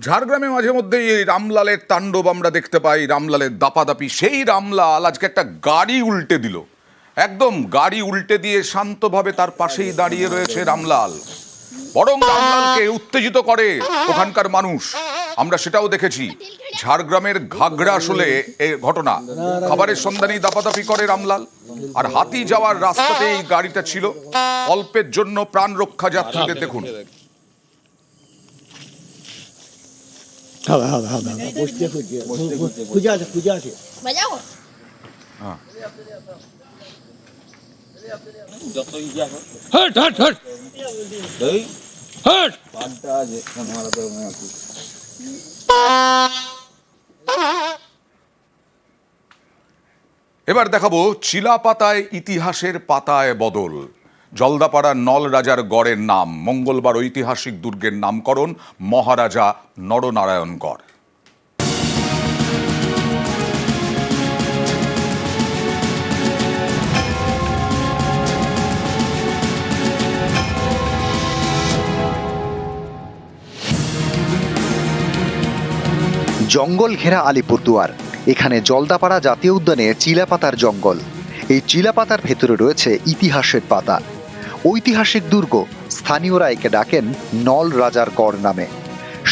ঝাড়গ্রামে মাঝে মধ্যেই এই রামলালের তাণ্ডব আমরা দেখতে পাই, রামলালের দাপাদাপি। সেই রামলাল আজকে একটা গাড়ি উল্টে দিল। একদম গাড়ি উল্টে দিয়ে শান্তভাবে তার পাশেই দাঁড়িয়ে রয়েছে রামলাল। বরং রামলালকে উত্তেজিত করে ওখানকার মানুষ। আমরা সেটাও দেখেছি। ঝাড়গ্রামের ঘাগড়া আসলে এ ঘটনা। খাবারের সন্ধানেই দাপাদাপি করে রামলাল। আর হাতি যাওয়ার রাস্তাতে এই গাড়িটা ছিল। অল্পের জন্য প্রাণ রক্ষা যাত্রীদের দেখুন। হবে হবে হবে হবে বসতে খুঁজে খুঁজে আছে খুঁজে আছে বাজাও হট হট হট হট এবার দেখাবো চিলাপাতায় ইতিহাসের পাতায় বদল। জলদাপাড়ার নল রাজার গড়ের নাম। মঙ্গলবার ঐতিহাসিক দুর্গের নামকরণ মহারাজা নরনারায়ণগড়। জঙ্গল ঘেরা আলিপুরদুয়ার এখানে জলদাপাড়া জাতীয় উদ্যানে চিলাপাতার জঙ্গল। এই চিলাপাতার ভেতরে রয়েছে ইতিহাসের পাতা। ঐতিহাসিক দুর্গ স্থানীয়রা একে ডাকেন নল রাজার গড় নামে।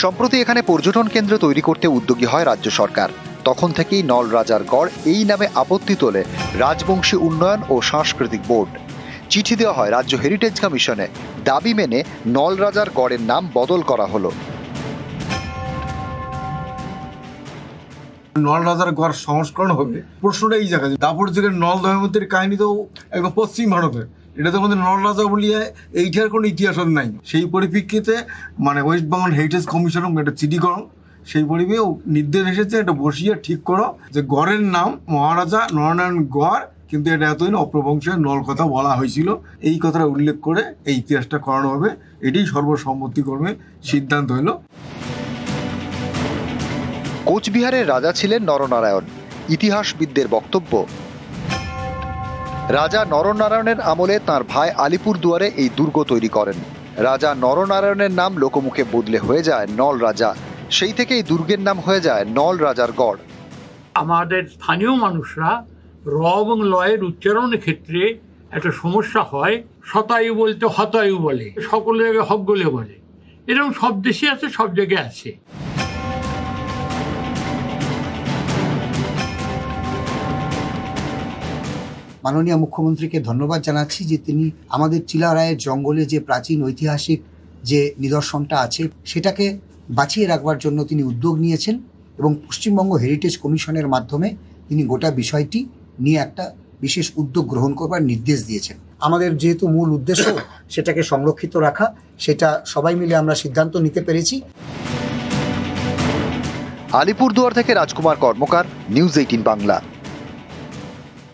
সম্প্রতি এখানে পর্যটন কেন্দ্র তৈরি করতে উদ্যোগী হয় রাজ্য সরকার। তখন থেকেই নল রাজার গড় এই নামে আপত্তি তোলে রাজবংশী উন্নয়ন ও সাংস্কৃতিক বোর্ড। চিঠি দেওয়া হয় রাজ্য হেরিটেজ কমিশনে। দাবি মেনে নল রাজার গড়ের নাম বদল করা হলো। নল রাজার গড় সংস্করণ হবে। প্রশ্নটা এই জায়গায় দাপর থেকে নল ধর্মতের কাহিনী তো একদম পশ্চিম ভারতের এটা তো আমাদের নল বলিয়া এইটার কোনো ইতিহাস নাই। সেই পরিপ্রেক্ষিতে মানে ওয়েস্ট বেঙ্গল হেরিটেজ কমিশন একটা চিঠি করো। সেই পরিবেশে নির্দেশ এসেছে এটা বসিয়ে ঠিক করো যে গড়ের নাম মহারাজা নরনারায়ণ গড়, কিন্তু এটা এতদিন অপ্রবংশের নল কথা বলা হয়েছিল। এই কথাটা উল্লেখ করে এই ইতিহাসটা করানো হবে। এটাই সর্বসম্মতিক্রমে সিদ্ধান্ত হইল। কোচবিহারের রাজা ছিলেন নরনারায়ণ। ইতিহাসবিদদের বক্তব্য রাজা নরনারায়ণের আমলে তার ভাই আলিপুর দুয়ারে এই দুর্গ তৈরি করেন। রাজা নরনারায়ণের নাম লোকমুখে বদলে হয়ে যায় নল রাজা। সেই থেকে এই দুর্গের নাম হয়ে যায় নল রাজার গড়। আমাদের স্থানীয় মানুষরা র এবং লয়ের উচ্চারণের ক্ষেত্রে একটা সমস্যা হয়, শতায়ু বলতে হতায়ু বলে সকল হকগলে বলে। এরকম সব দেশে আছে, সব জায়গায় আছে। মাননীয় মুখ্যমন্ত্রীকে ধন্যবাদ জানাচ্ছি যে তিনি আমাদের চিলারায়ের জঙ্গলে যে প্রাচীন ঐতিহাসিক যে নিদর্শনটা আছে, সেটাকে বাঁচিয়ে রাখবার জন্য তিনি উদ্যোগ নিয়েছেন এবং পশ্চিমবঙ্গ হেরিটেজ কমিশনের মাধ্যমে তিনি গোটা বিষয়টি নিয়ে একটা বিশেষ উদ্যোগ গ্রহণ করবার নির্দেশ দিয়েছেন। আমাদের যেহেতু মূল উদ্দেশ্য সেটাকে সংরক্ষিত রাখা, সেটা সবাই মিলে আমরা সিদ্ধান্ত নিতে পেরেছি। আলিপুরদুয়ার থেকে রাজকুমার কর্মকার, নিউজ এইটিন বাংলা।